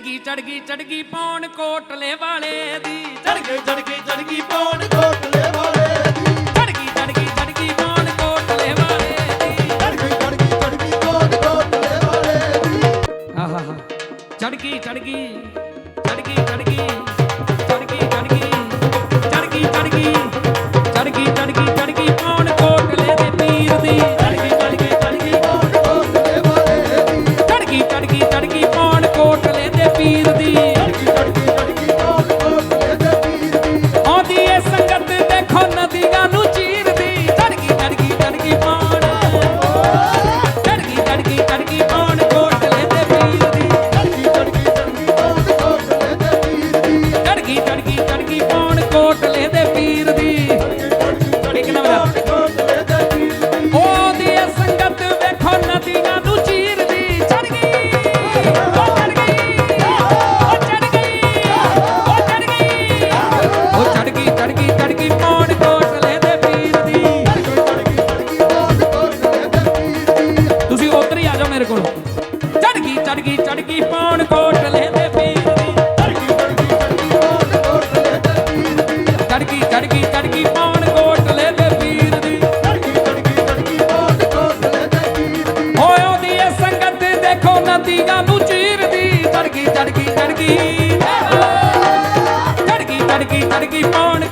ਚੜਗੀ ਚੜਗੀ ਚੜਗੀ ਪੌਣ ਕੋਟਲੇ ਵਾਲੇ ਦੀ। ਚੜਗੀ ਚੜਗੀ ਚੜਗੀ ਪੌਣ ਕੋਟਲੇ ਵਾਲੇ ਚੜਗੀ ਚੜਗੀ। ਤੀਗਾ ਨੂੰ ਚੀਰਦੀ ਚੜਗੀ ਚੜਗੀ ਪਾਉਣ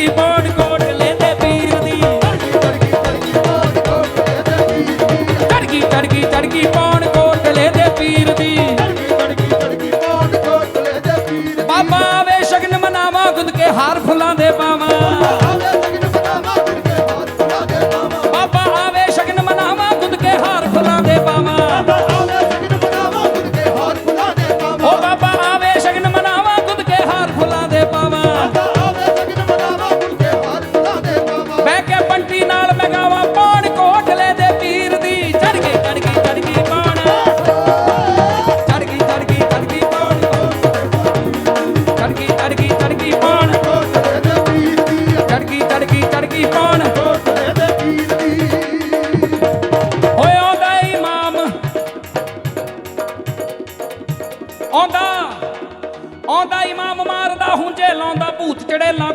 থাকিব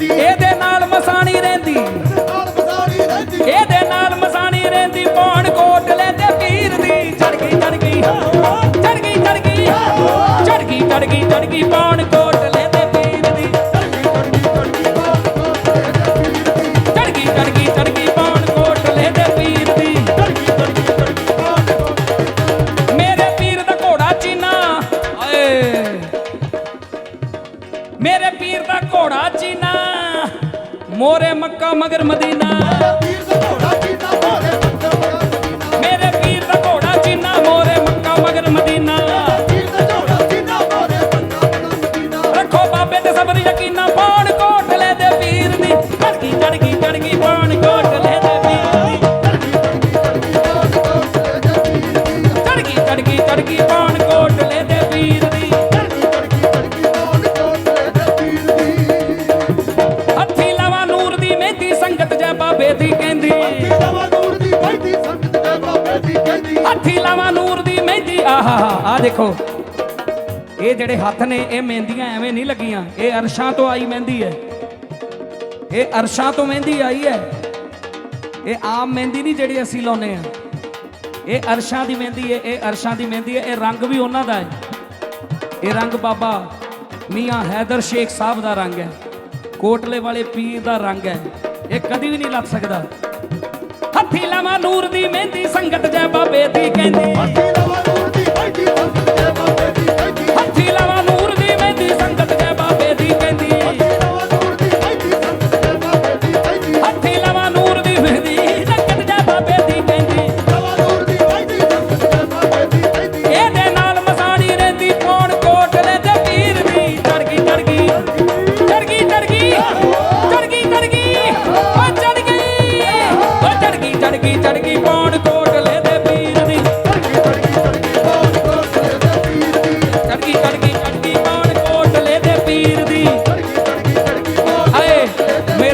Eder ਕਹਿੰਦੀ ਲਾਵਾਂ ਨੂਰ ਦੀ ਮਹਿੰਦੀ, ਆਹਾ ਆ ਦੇਖੋ। ਇਹ ਜਿਹੜੇ ਹੱਥ ਨੇ, ਇਹ ਮਹਿੰਦੀਆਂ ਐਵੇਂ ਨਹੀਂ ਲੱਗੀਆਂ। ਇਹ ਅਰਸ਼ਾਂ ਤੋਂ ਆਈ ਮਹਿੰਦੀ ਹੈ। ਇਹ ਅਰਸ਼ਾਂ ਤੋਂ ਮਹਿੰਦੀ ਆਈ ਹੈ। ਇਹ ਆਮ ਮਹਿੰਦੀ ਨਹੀਂ ਜਿਹੜੀ ਅਸੀਂ ਲਾਉਨੇ ਆ ਇਹ ਅਰਸ਼ਾਂ ਦੀ ਮਹਿੰਦੀ ਹੈ, ਇਹ ਅਰਸ਼ਾਂ ਦੀ ਮਹਿੰਦੀ ਹੈ। ਇਹ ਰੰਗ ਵੀ ਉਹਨਾਂ ਦਾ ਹੈ। ਇਹ ਰੰਗ ਬਾਬਾ ਮੀਆਂ ਹੈਦਰ ਸ਼ੇਖ ਸਾਹਿਬ ਦਾ ਰੰਗ ਹੈ। ਕੋਟਲੇ ਵਾਲੇ ਪੀਰ ਦਾ ਰੰਗ ਹੈ। ਇਹ ਕਦੀ ਵੀ ਨਹੀਂ ਲੱਗ ਸਕਦਾ। ਹੱਥੀ ਲਾਵਾਂ ਨੂਰ ਦੀ ਮਹਿੰਦੀ, ਸੰਗਤ ਜੈ ਬਾਬੇ ਦੀ ਕਹਿੰਦੀ। ਹੱਥੀ ਲਵਾ ਨੂਰ ਦੀ ਬੈਠੀ ਸੰਗਤ ਜੈ ਬਾਬੇ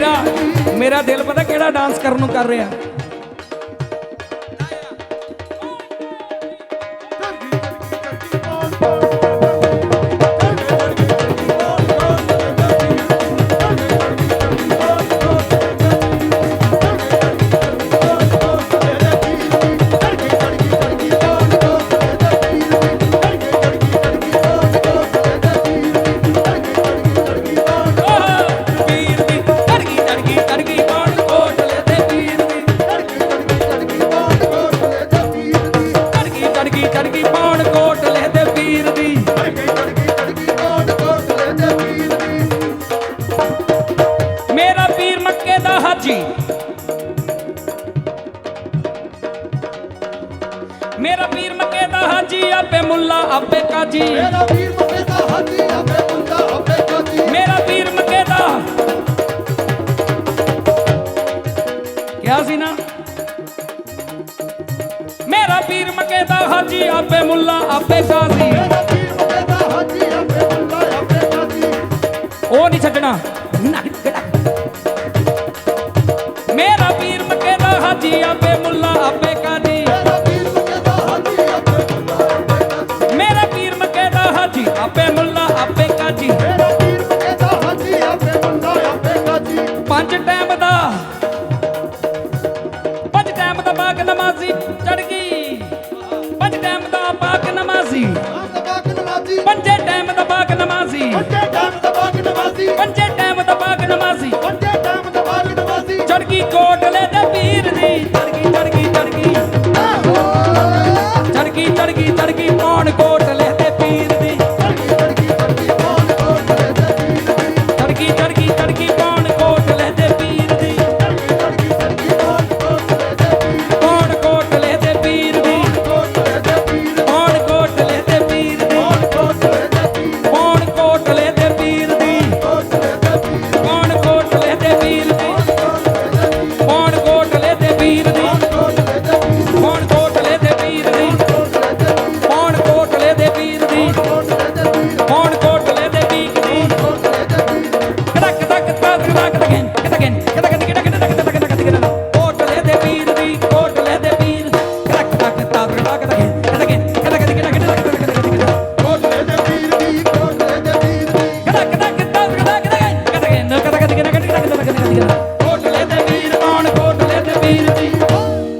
ਮੇਰਾ ਮੇਰਾ ਦਿਲ ਪਤਾ ਕਿਹੜਾ ਡਾਂਸ ਕਰਨ ਨੂੰ ਕਰ ਰਿਹਾ? ਮੇਰਾ ਪੀਰ ਮੱਕੇ ਦਾ ਹਾਜੀ ਆਪੇ ਮੁੱਲਾ ਆਪੇ ਕਾਜੀ। ਮੇਰਾ ਵੀਰ ਮੱਕੇ ਦਾ ਹਾਥੀ ਆਪੇ ਬੰਦਾ ਆਪੇ ਕਾਜੀ। ਮੇਰਾ ਪੀਰ ਮੱਕੇ ਦਾ। ਕਿਹਾ ਸੀ ਨਾ? ਮੇਰਾ ਪੀਰ ਮੱਕੇ ਦਾ ਹਾਜੀ ਆਪੇ ਮੁੱਲਾ ਆਪੇ ਕਾਜ਼ੀ। ਮੇਰਾ ਵੀਰ ਮੱਕੇ ਦਾ ਹਾਥੀ ਆਪੇ ਬੰਦਾ ਆਪੇ ਕਾਜੀ। ਉਹ ਨਹੀਂ ਛੱਡਣਾ। ਆਪੇ ਮੁੱਲਾ ਆਪੇ ਕਾਜੀ।